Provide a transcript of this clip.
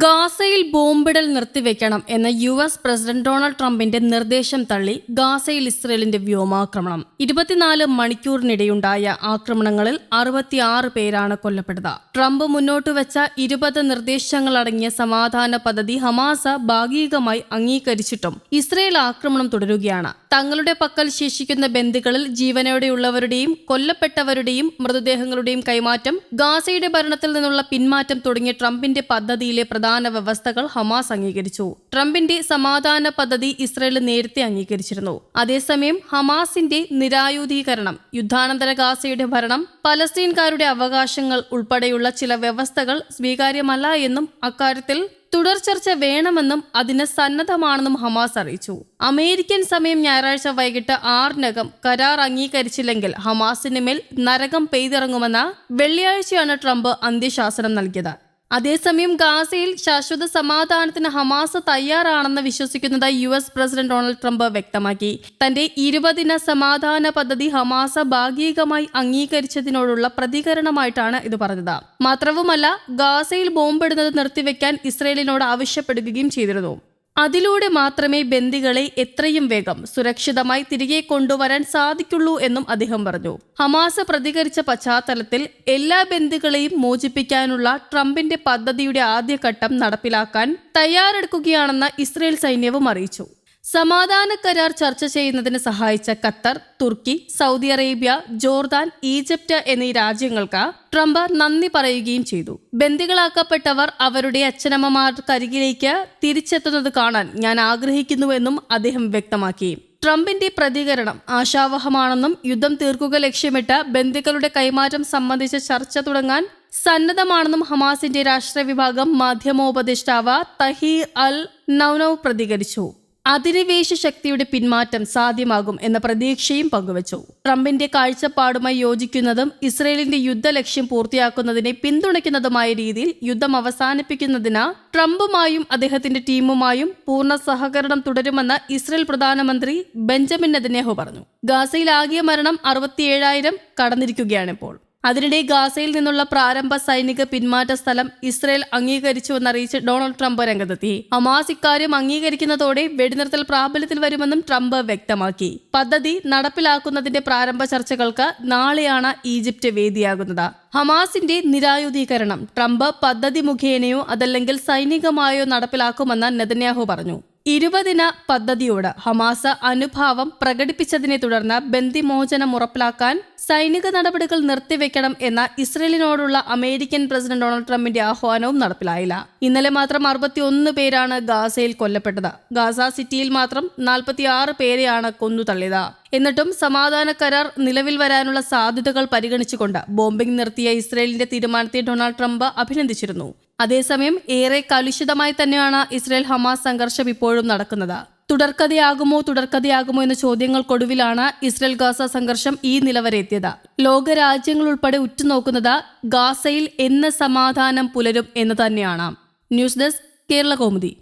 ഗാസയിൽ ബോംബിടൽ നിർത്തിവെക്കണം എന്ന U S president Donald ട്രംപിന്റെ നിർദ്ദേശം തള്ളി ഗാസയിൽ ഇസ്രയേലിന്റെ വ്യോമാക്രമണം. ഇരുപത്തിനാല് മണിക്കൂറിനിടെയുണ്ടായ ആക്രമണങ്ങളിൽ അറുപത്തിയാറ് പേരാണ് കൊല്ലപ്പെട്ടത്. ട്രംപ് മുന്നോട്ട് വെച്ച ഇരുപത് നിർദ്ദേശങ്ങളടങ്ങിയ സമാധാന പദ്ധതി ഹമാസ ഭാഗികമായി അംഗീകരിച്ചിട്ടും ഇസ്രയേൽ ആക്രമണം തുടരുകയാണ്. തങ്ങളുടെ പക്കൽ ശേഷിക്കുന്ന ബന്ധുക്കളിൽ ജീവനോടെയുള്ളവരുടെയും കൊല്ലപ്പെട്ടവരുടെയും മൃതദേഹങ്ങളുടെയും കൈമാറ്റം ഗാസയുടെ ഭരണത്തിൽ നിന്നുള്ള പിന്മാറ്റം തുടങ്ങിയ ട്രംപിന്റെ പദ്ധതിയിലെ പ്രധാന വ്യവസ്ഥകൾ ഹമാസ് അംഗീകരിച്ചു. ട്രംപിന്റെ സമാധാന പദ്ധതി ഇസ്രയേൽ നേരത്തെ അംഗീകരിച്ചിരുന്നു. അതേസമയം ഹമാസിന്റെ നിരായുധീകരണം യുദ്ധാനന്തര ഗാസയുടെ ഭരണം പലസ്തീൻകാരുടെ അവകാശങ്ങൾ ഉൾപ്പെടെയുള്ള ചില വ്യവസ്ഥകൾ സ്വീകാര്യമല്ല എന്നും അക്കാര്യത്തിൽ തുടർ ചർച്ച വേണമെന്നും അതിന് സന്നദ്ധമാണെന്നും ഹമാസ് അറിയിച്ചു. അമേരിക്കൻ സമയം ഞായറാഴ്ച വൈകിട്ട് ആറിനകം കരാർ അംഗീകരിച്ചില്ലെങ്കിൽ ഹമാസിന് മേൽ നരകം പെയ്തിറങ്ങുമെന്ന വെള്ളിയാഴ്ചയാണ് ട്രംപ് അന്ത്യശാസനം നൽകിയത്. അതേസമയം ഗാസയിൽ ശാശ്വത സമാധാനത്തിന് ഹമാസ് തയ്യാറാണെന്ന് വിശ്വസിക്കുന്നതായി U S president Donald Trump വ്യക്തമാക്കി. തന്റെ ഇരുപതിന സമാധാന പദ്ധതി ഹമാസ ഭാഗികമായി അംഗീകരിച്ചതിനോടുള്ള പ്രതികരണമായിട്ടാണ് ഇത് പറഞ്ഞത്. മാത്രവുമല്ല ഗാസയിൽ ബോംബിടുന്നത് നിർത്തിവെക്കാൻ ഇസ്രയേലിനോട് ആവശ്യപ്പെടുകയും ചെയ്തിരുന്നു. അതിലൂടെ മാത്രമേ ബന്ദികളെ എത്രയും വേഗം സുരക്ഷിതമായി തിരികെ കൊണ്ടുവരാൻ സാധിക്കുള്ളൂ എന്നും അദ്ദേഹം പറഞ്ഞു. ഹമാസ് പ്രതികരിച്ച പശ്ചാത്തലത്തിൽ എല്ലാ ബന്ദികളെയും മോചിപ്പിക്കാനുള്ള ട്രംപിന്റെ പദ്ധതിയുടെ ആദ്യഘട്ടം നടപ്പിലാക്കാൻ തയ്യാറെടുക്കുകയാണെന്ന് ഇസ്രയേൽ സൈന്യവും അറിയിച്ചു. സമാധാന കരാർ ചർച്ച ചെയ്യുന്നതിന് സഹായിച്ച Qatar Turkey Saudi Arabia Jordan Egypt എന്നീ രാജ്യങ്ങൾക്ക് ട്രംപ് നന്ദി പറയുകയും ചെയ്തു. ബന്ദികളാക്കപ്പെട്ടവർ അവരുടെ അച്ഛനമ്മമാർക്കരികിലേക്ക് തിരിച്ചെത്തുന്നത് കാണാൻ ഞാൻ ആഗ്രഹിക്കുന്നുവെന്നും അദ്ദേഹം വ്യക്തമാക്കി. ട്രംപിന്റെ പ്രതികരണം ആശാവഹമാണെന്നും യുദ്ധം തീർക്കുക ലക്ഷ്യമിട്ട് ബന്ദികളുടെ കൈമാറ്റം സംബന്ധിച്ച ചർച്ച തുടങ്ങാൻ സന്നദ്ധമാണെന്നും ഹമാസിന്റെ രാഷ്ട്രീയ വിഭാഗം മാധ്യമോപദേഷ്ടാവ് തഹീർ അൽ നൌനൌ പ്രതികരിച്ചു. അധിനിവേശ ശക്തിയുടെ പിന്മാറ്റം സാധ്യമാകും എന്ന പ്രതീക്ഷയും പങ്കുവച്ചു. ട്രംപിന്റെ കാഴ്ചപ്പാടുമായി യോജിക്കുന്നതും ഇസ്രയേലിന്റെ യുദ്ധലക്ഷ്യം പൂർത്തിയാക്കുന്നതിനെ പിന്തുണയ്ക്കുന്നതുമായ രീതിയിൽ യുദ്ധം അവസാനിപ്പിക്കുന്നതിന് ട്രംപുമായും അദ്ദേഹത്തിന്റെ ടീമുമായും പൂർണ സഹകരണം തുടരുമെന്ന് ഇസ്രയേൽ പ്രധാനമന്ത്രി ബെഞ്ചമിൻ നെതന്യാഹു പറഞ്ഞു. ഗാസയിൽ ആകെ മരണം അറുപത്തിയേഴായിരം കടന്നിരിക്കുകയാണിപ്പോൾ അതിനിടെ ഗാസയിൽ നിന്നുള്ള പ്രാരംഭ സൈനിക പിന്മാറ്റ സ്ഥലം ഇസ്രയേൽ അംഗീകരിച്ചുവെന്നറിയിച്ച് ഡൊണാൾഡ് ട്രംപ് രംഗത്തെത്തി. ഹമാസ് ഇക്കാര്യം അംഗീകരിക്കുന്നതോടെ വെടിനിർത്തൽ പ്രാബല്യത്തിൽ വരുമെന്നും ട്രംപ് വ്യക്തമാക്കി. പദ്ധതി നടപ്പിലാക്കുന്നതിന്റെ പ്രാരംഭ ചർച്ചകൾക്ക് നാളെയാണ് ഈജിപ്റ്റ് വേദിയാകുന്നത്. ഹമാസിന്റെ നിരായുധീകരണം. ട്രംപ് പദ്ധതി മുഖേനയോ അതല്ലെങ്കിൽ സൈനികമായോ നടപ്പിലാക്കുമെന്ന് നെതന്യാഹു പറഞ്ഞു. ഇരുപതിന പദ്ധതിയോട് ഹമാസ അനുഭാവം പ്രകടിപ്പിച്ചതിനെ തുടർന്ന് ബന്ദിമോചനം ഉറപ്പിലാക്കാൻ സൈനിക നടപടികൾ നിർത്തിവെക്കണം എന്ന ഇസ്രയേലിനോടുള്ള അമേരിക്കൻ പ്രസിഡന്റ് ഡൊണാൾഡ് ട്രംപിന്റെ ആഹ്വാനവും നടപ്പിലായില്ല. ഇന്നലെ മാത്രം അറുപത്തിയൊന്ന് പേരാണ് ഗാസയിൽ കൊല്ലപ്പെട്ടത്. ഗാസ സിറ്റിയിൽ മാത്രം നാൽപ്പത്തിയാറ് പേരെയാണ് കൊന്നു തള്ളിയത് എന്നിട്ടും സമാധാന കരാർ നിലവിൽ വരാനുള്ള സാധ്യതകൾ പരിഗണിച്ചുകൊണ്ട് ബോംബിംഗ് നിർത്തിയ ഇസ്രയേലിന്റെ തീരുമാനത്തെ ഡൊണാൾഡ് ട്രംപ് അഭിനന്ദിച്ചിരുന്നു. അതേസമയം ഏറെ കലുഷിതമായി തന്നെയാണ് ഇസ്രയേൽ ഹമാസ് സംഘർഷം ഇപ്പോഴും നടക്കുന്നത്. തുടർക്കഥയാകുമോ തുടർക്കഥയാകുമോ എന്ന ചോദ്യങ്ങൾക്കൊടുവിലാണ് ഇസ്രയേൽ ഗാസ സംഘർഷം ഈ നിലവരെ എത്തിയത്. ലോകരാജ്യങ്ങൾ ഉൾപ്പെടെ ഉറ്റുനോക്കുന്നത് ഗാസയിൽ എന്ന് സമാധാനം പുലരും എന്ന് തന്നെയാണ്. News desk Kerala Kaumudi